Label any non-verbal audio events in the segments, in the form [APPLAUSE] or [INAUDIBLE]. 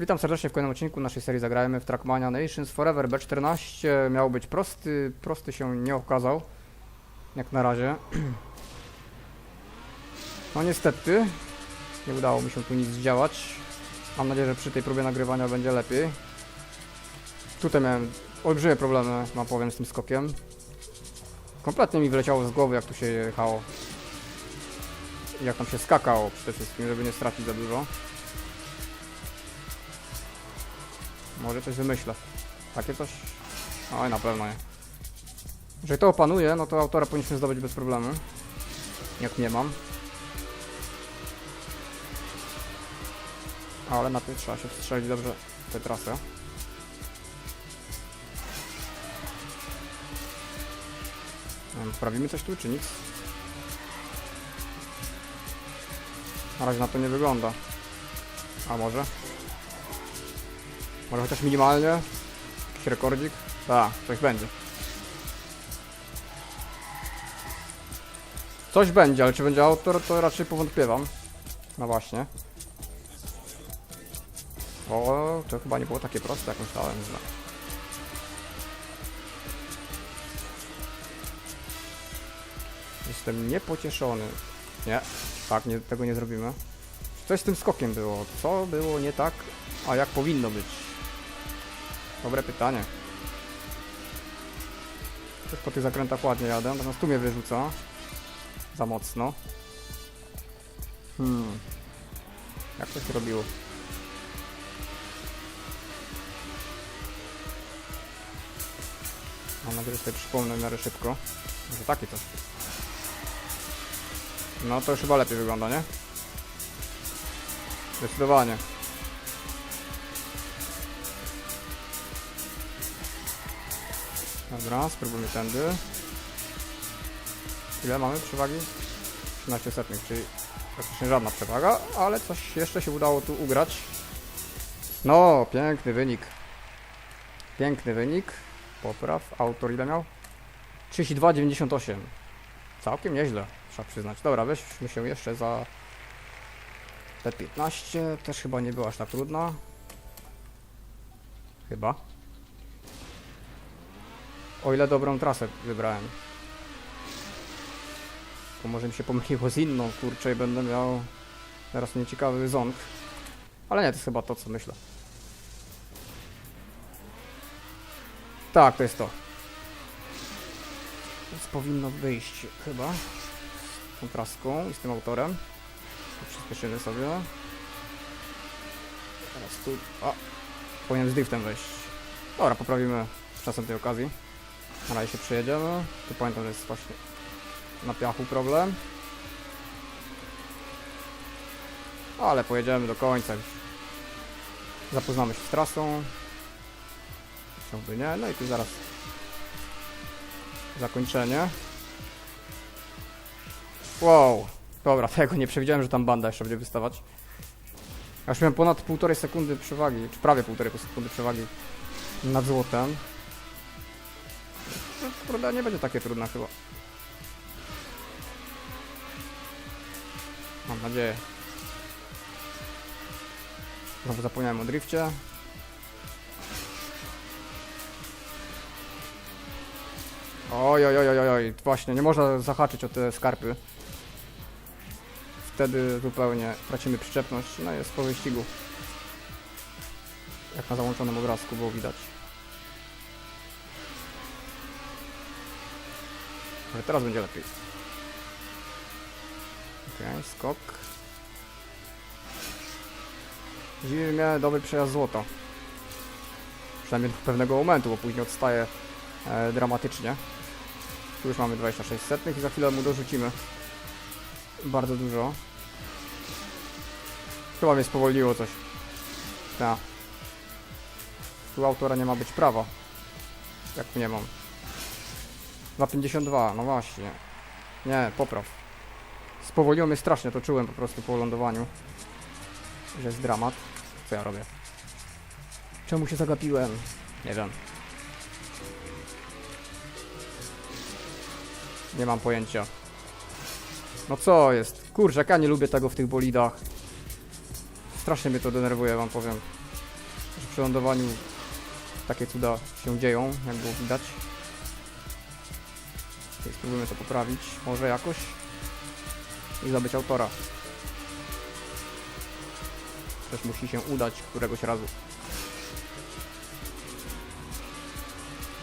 Witam serdecznie w kolejnym odcinku naszej serii Zagrajmy w Trackmania Nations Forever B14. Miał być prosty, prosty się nie okazał. Jak na razie. [CLEARS THROAT] No niestety, nie udało mi się tu nic zdziałać. Mam nadzieję, że przy tej próbie nagrywania będzie lepiej. Tutaj miałem olbrzymie problemy, mam powiem, z tym skokiem. Kompletnie mi wyleciało z głowy, jak tu się jechało. Jak tam się skakało przede wszystkim, żeby nie stracić za dużo. Może coś wymyślę. Takie coś? Oj, na pewno nie. Jeżeli to opanuje, no to autora powinniśmy zdobyć bez problemu. Jak nie mam. Ale na tym trzeba się wstrzelić dobrze tę trasę. Sprawimy coś tu, czy nic? Na razie na to nie wygląda. A może? Może chociaż minimalnie? Jakiś rekordzik? Tak, coś będzie. Coś będzie, ale czy będzie autor, to raczej powątpiewam. No właśnie. O, to chyba nie było takie proste, jak myślałem. Jestem niepocieszony. Nie, tak, nie, tego nie zrobimy. Coś z tym skokiem było. Co było nie tak, a jak powinno być? Dobre pytanie. Też po tych zakrętach ładnie jadę, natomiast tu mnie wyrzuca. Za mocno. Hmm. Jak to się robiło? Mam nadzieję, że sobie przypomnę w miarę szybko. Może takie coś. No to już chyba lepiej wygląda, nie? Zdecydowanie. Dobra, spróbujmy tędy. Ile mamy przewagi? 13 setnych, czyli praktycznie żadna przewaga, ale coś jeszcze się udało tu ugrać. No, piękny wynik. Piękny wynik. Popraw. Autor ile miał? 32,98. Całkiem nieźle, trzeba przyznać. Dobra, weźmy się jeszcze za T15. Też chyba nie była aż tak trudna. Chyba. O ile dobrą trasę wybrałem. Bo może mi się pomyliło z inną, kurczę, i będę miał teraz nieciekawy ząg. Ale nie, to jest chyba to, co myślę. Tak, to jest to. Więc powinno wyjść chyba z tą traską i z tym autorem. To Przyspieszymy sobie. Teraz tu... O! Powinien z driftem wejść. Dobra, poprawimy czasem tej okazji. Na razie się przejedziemy. Tu pamiętam, że jest właśnie na piachu problem. Ale pojedziemy do końca już. Zapoznamy się z trasą. Chciałby nie. No i tu zaraz zakończenie. Wow. Dobra, [LAUGHS] tego nie przewidziałem, że tam banda jeszcze będzie wystawać. Ja już miałem ponad półtorej sekundy przewagi, czy prawie półtorej sekundy przewagi nad złotem. Kurde, nie będzie takie trudne chyba. Mam nadzieję. Znowu zapomniałem o drifcie. Oj, oj, oj, oj, oj, właśnie, nie można zahaczyć o te skarpy. Wtedy zupełnie tracimy przyczepność, no jest po wyścigu. Jak na załączonym obrazku było widać. Ale teraz będzie lepiej. Okej, skok. Dziwi mnie dobry przejazd złota. Przynajmniej do pewnego momentu, bo później odstaje e, dramatycznie. Tu już mamy 26 setnych i za chwilę mu dorzucimy bardzo dużo. Chyba mnie spowolniło coś. Tak. Tu autora nie ma być prawa. Jak nie mam. 2,52, no właśnie. Nie, popraw. Spowolniło mnie strasznie, to czułem po prostu po lądowaniu. Że jest dramat. Co ja robię? Czemu się zagapiłem? Nie wiem. Nie mam pojęcia. No co jest? Kurczę, ja nie lubię tego w tych bolidach. Strasznie mnie to denerwuje, wam powiem. Też przy lądowaniu takie cuda się dzieją, jak było widać. Okej, spróbujemy to poprawić, może jakoś. I zdobyć autora. Też musi się udać któregoś razu.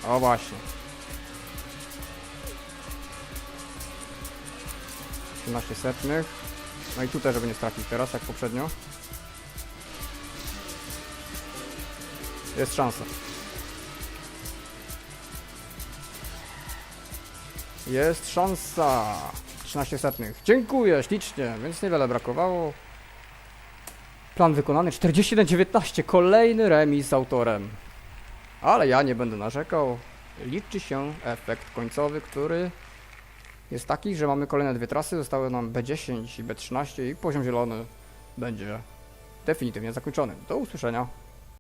O właśnie. 13 setnych. No i tutaj, żeby nie stracić teraz, jak poprzednio. Jest szansa. Jest szansa. 13 setnych. Dziękuję ślicznie, więc niewiele brakowało. Plan wykonany. 41-19. Kolejny remis z autorem. Ale ja nie będę narzekał. Liczy się efekt końcowy, który jest taki, że mamy kolejne dwie trasy. Zostały nam B10 i B13 i poziom zielony będzie definitywnie zakończony. Do usłyszenia.